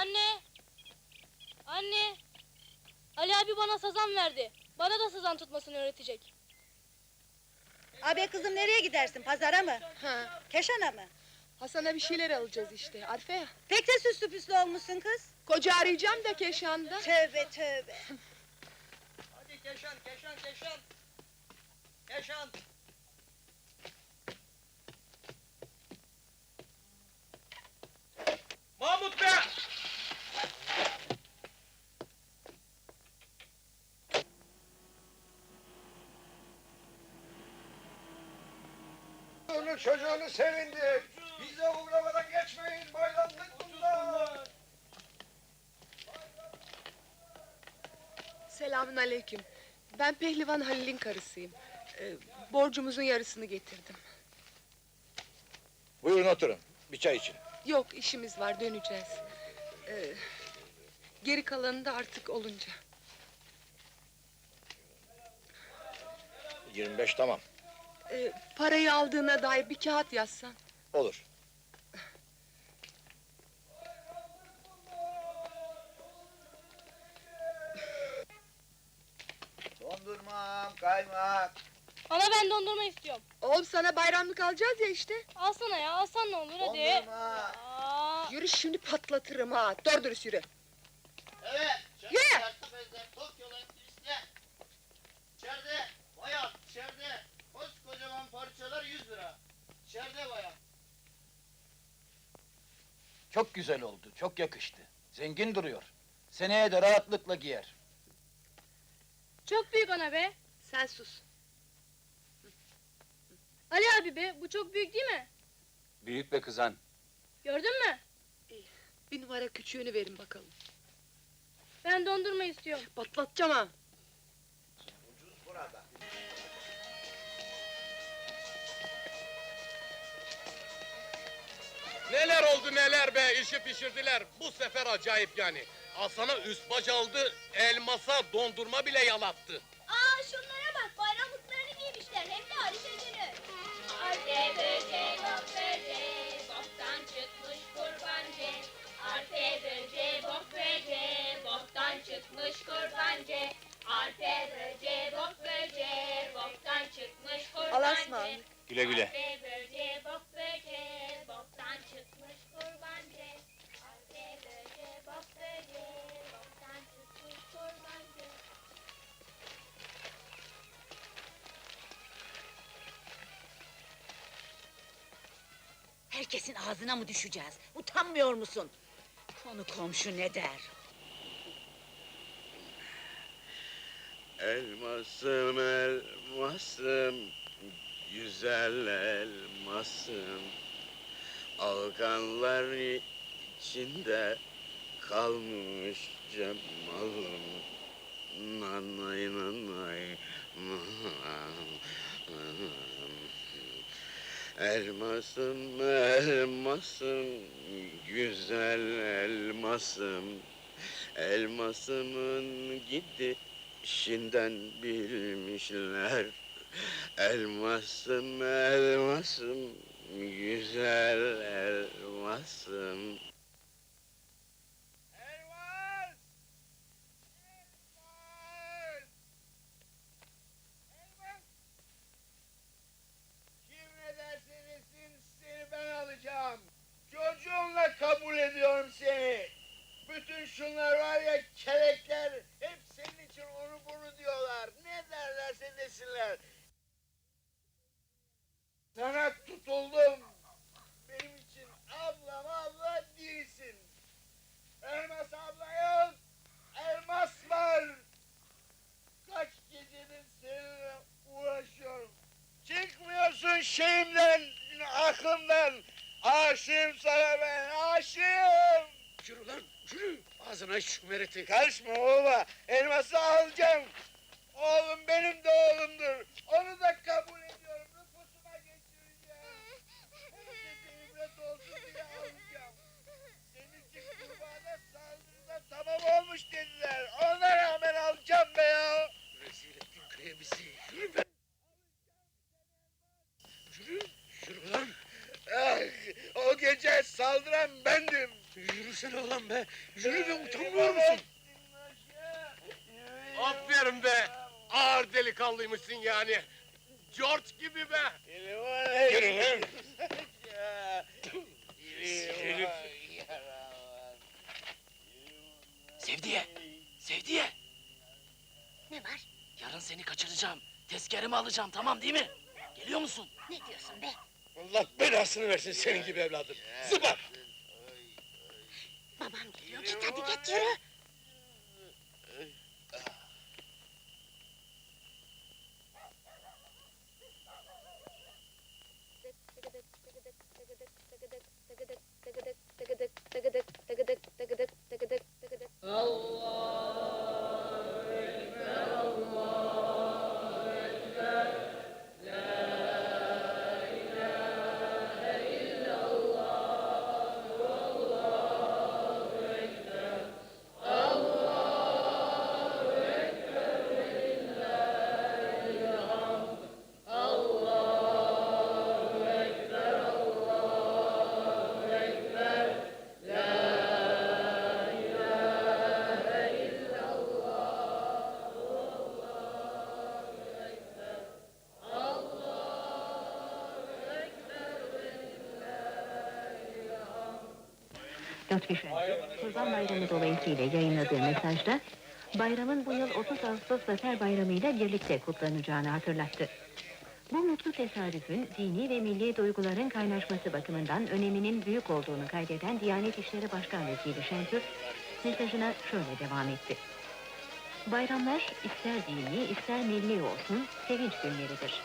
Anne! Anne! Ali abi bana sazan verdi. Bana da sazan tutmasını öğretecek. Abi kızım nereye gidersin? Pazara mı? Ha, Keşan'a mı? Hasan'a bir şeyler alacağız işte. Arife ya. Pek de süslü püslü olmuşsun kız. Koca arayacağım da Keşan'da. Tövbe tövbe. Hadi Keşan, Keşan, Keşan. Keşan. Çocuğunu çocuğunu sevindir. Bize uğramadan geçmeyin bayramlık bunlar. Selamün aleyküm. Ben Pehlivan Halil'in karısıyım. Ee, borcumuzun yarısını getirdim. Buyurun oturun. Bir çay için. Yok işimiz var döneceğiz. Ee, geri kalanı da artık olunca. 25 tamam. Ee, parayı aldığına dair bir kağıt yazsan. Olur. Dondurmam, kaymak. Ana ben dondurma istiyorum. Oğlum sana bayramlık alacağız ya işte. Alsana ya alsan ne olur hadi. Dondurma. Aa, Yürü şimdi patlatırım ha. Doğru dürüst yürü. Evet. Yürü! Bezler, Tokyo'lar, turistler. İçeride bayan, içeride parçalar 100 lira. İçeride bayan. Çok güzel oldu, çok yakıştı. Zengin duruyor. Seneye de rahatlıkla giyer. çok büyük ana be. Sen sus. Ali abi be bu çok büyük değil mi? Büyük be kızan. Gördün mü? Bir numara küçüğünü verin bakalım. Ben dondurma istiyorum. Patlatacağım ha. Neler oldu neler be işi pişirdiler. Bu sefer acayip yani. Asana üst baş aldı, elmasa dondurma bile yalattı. Aa şunlara bak bayramlıklarını giymişler hem de Arife'sini. Arfe böce bok Herkesin ağzına mı düşeceğiz? Utanmıyor musun? Konu komşu ne der? Elmasım elmasım, güzel elmasım. Alganlar içinde kalmış cemalım. Nanay nanay Elmasım elmasım, güzel elmasım. Elmasımın gidişinden bilmişler. Elmasım elmasım, güzel elmasım. Elmas! Elmas! Elmas! Kim ne derse desin seni ben alacağım. Çocuğumla kabul ediyorum seni. Bütün şunlar var ya kelekler hep senin için onu bunu diyorlar. Ne derlerse desinler. Sana tutuldum. Benim için ablam abla değilsin. Elmas abla yok. Elmas var. Kaç gecedir seninle uğraşıyorum. Çıkmıyorsun şeyimden, aklımdan. Aşığım sana ben, aşığım. Yürü lan, yürü. Ağzına şümereti. Karışma oğla, elması alacağım. Oğlum benim de oğlumdur. Onu da kabul ediyorum, nüfusuma geçireceğim. Herkese ibret olsun diye alacağım. Senin için kurbağada saldırıda tamam olmuş dediler. Ona rağmen alacağım be ya. Rezil ettin köye bizi. Yürü be. Yürü, yürü lan. Ah, o gece saldıran bendim. Yürüsene ulan be. Yürü be utanmıyor musun? Aferin be! Ağır delikanlıymışsın yani. George gibi be! Yürü lan. Herif. Sevdiye! Sevdiye! Ne var? Yarın seni kaçıracağım. Tezkeremi alacağım tamam değil mi? Geliyor musun? Ne diyorsun be? Allah belasını versin senin gibi evladım. Zıbar. Babam geliyor git hadi git yürü. Lütfi Şen, Kurban Bayramı dolayısıyla yayınladığı mesajda, bayramın bu yıl 30 Ağustos Zafer Bayramı ile birlikte kutlanacağını hatırlattı. Bu mutlu tesadüfün dini ve milli duyguların kaynaşması bakımından öneminin büyük olduğunu kaydeden Diyanet İşleri Başkan Vekili Şentürk, mesajına şöyle devam etti. Bayramlar ister dini ister milli olsun sevinç günleridir.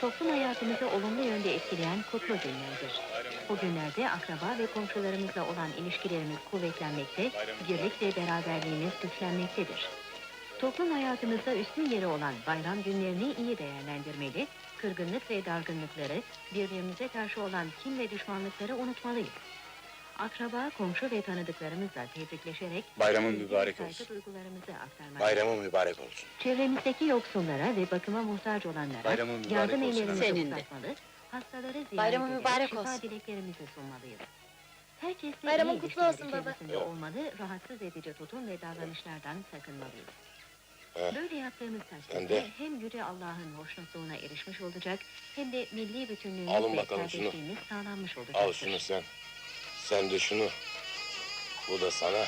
Toplum hayatımızı olumlu yönde etkileyen kutlu günlerdir. Bu günlerde akraba ve komşularımızla olan ilişkilerimiz kuvvetlenmekte, birlik ve beraberliğimiz güçlenmektedir. Toplum hayatımızda üstün yeri olan bayram günlerini iyi değerlendirmeli, kırgınlık ve dargınlıkları, birbirimize karşı olan kin ve düşmanlıkları unutmalıyız. Akraba, komşu ve tanıdıklarımızla tebrikleşerek Bayramın mübarek saygı olsun. duygularımızı aktarmalıyız. Bayramın mübarek olsun. Çevremizdeki yoksullara ve bakıma muhtaç olanlara Bayramın mübarek yardım olsun. ellerimizi Senin de. Hastaları ziyaret Bayramın ederek mübarek şifa olsun. dileklerimizi sunmalıyız. Herkesle Bayramın iyi kutlu ilişkiler olsun baba. içerisinde olmalı, rahatsız edici tutum ve davranışlardan sakınmalıyız. Eh, Böyle yaptığımız sen takdirde de. hem Yüce Allah'ın hoşnutluğuna erişmiş olacak, hem de milli bütünlüğümüz Alın ve bakalım şunu. kardeşliğimiz sağlanmış olacaktır. Al şunu sen. Sen de şunu. Bu da sana.